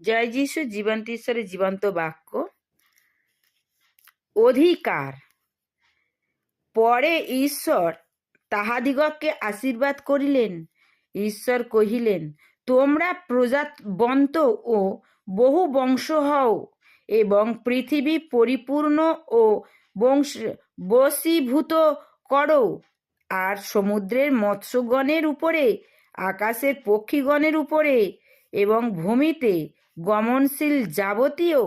জয় যিশু জীবন্ত ঈশ্বরের জীবন্ত বাক্য অধিকার পরে ঈশ্বর তাহাদিগকে আশীর্বাদ করিলেন ঈশ্বর কহিলেন তোমরা প্রজাবন্ত ও বহু বংশ হও এবং পৃথিবী পরিপূর্ণ ও বংশ বশীভূত করো আর সমুদ্রের মৎস্যগণের উপরে, আকাশের পক্ষীগণের উপরে, এবং ভূমিতে গমনশীল যাবতীয়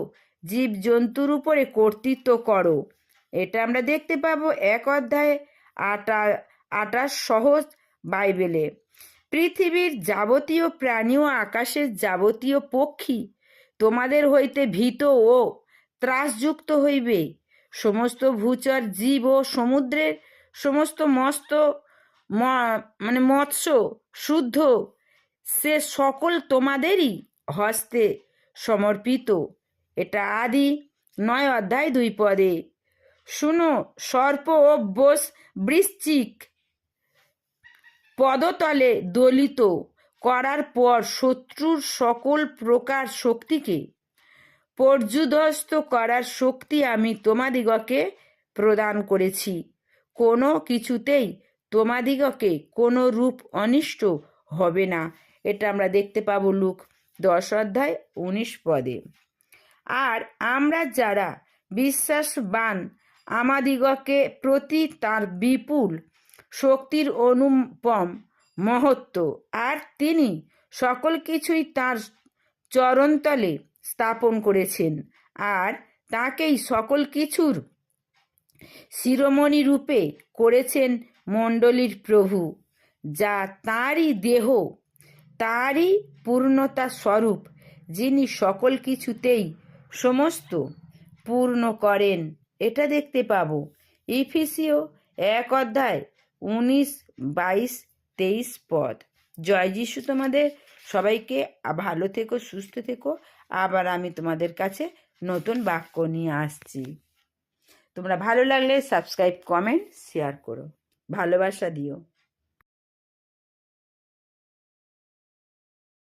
জীবজন্তুর উপরে কর্তৃত্ব করো। এটা আমরা দেখতে পাবো এক অধ্যায়ে আটা, আটাশ সহজ বাইবেলে। পৃথিবীর যাবতীয় প্রাণী ও আকাশের যাবতীয় পক্ষী তোমাদের হইতে ভীত ও ত্রাসযুক্ত হইবে। সমস্ত ভূচর জীব ও সমুদ্রের সমস্ত মস্ত মানে মৎস্য, শুদ্ধ, সে সকল তোমাদেরই হস্তে সমর্পিত। এটা আদি নয় অধ্যায় দুই পদে। শুনো, সর্প বোস বৃশ্চিক। পদতলে দলিত করার পর শত্রুর সকল প্রকার শক্তিকে পর্যুদস্ত করার শক্তি আমি তোমাদিগকে প্রদান করেছি। কোনো কিছুতেই তোমাদিগকে কোনো রূপ অনিষ্ট হবে না। এটা আমরা দেখতে পাবো লুক দশ অধ্যায় উনিশ পদে। আর আমরা যারা বিশ্বাসবান, আমাদিগকে প্রতি তার বিপুল শক্তির অনুপম, মহত্ব, আর তিনি সকল কিছুই তার চরণতলে স্থাপন করেছেন, আর তাকেই সকল কিছুর শিরোমণি রূপে করেছেন মণ্ডলীর প্রভু, যা তাঁরই দেহ তাঁরই পূর্ণতা স্বরূপ, যিনি সকল কিছুতেই সমস্ত পূর্ণ করেন। এটা দেখতে পাবো। ইফিসিও এক অধ্যায়, উনিশ, বাইশ, তেইশ পদ। জয় যিশু তোমাদের। সবাইকে ভালো থেকো, সুস্থ থেকো। আবার আমি তোমাদের কাছে নতুন বাক্য নিয়ে আসছি। তোমরা ভালো লাগলে সাবস্ক্রাইব, কমেন্ট, শেয়ার করো। ভালোবাসা দিও।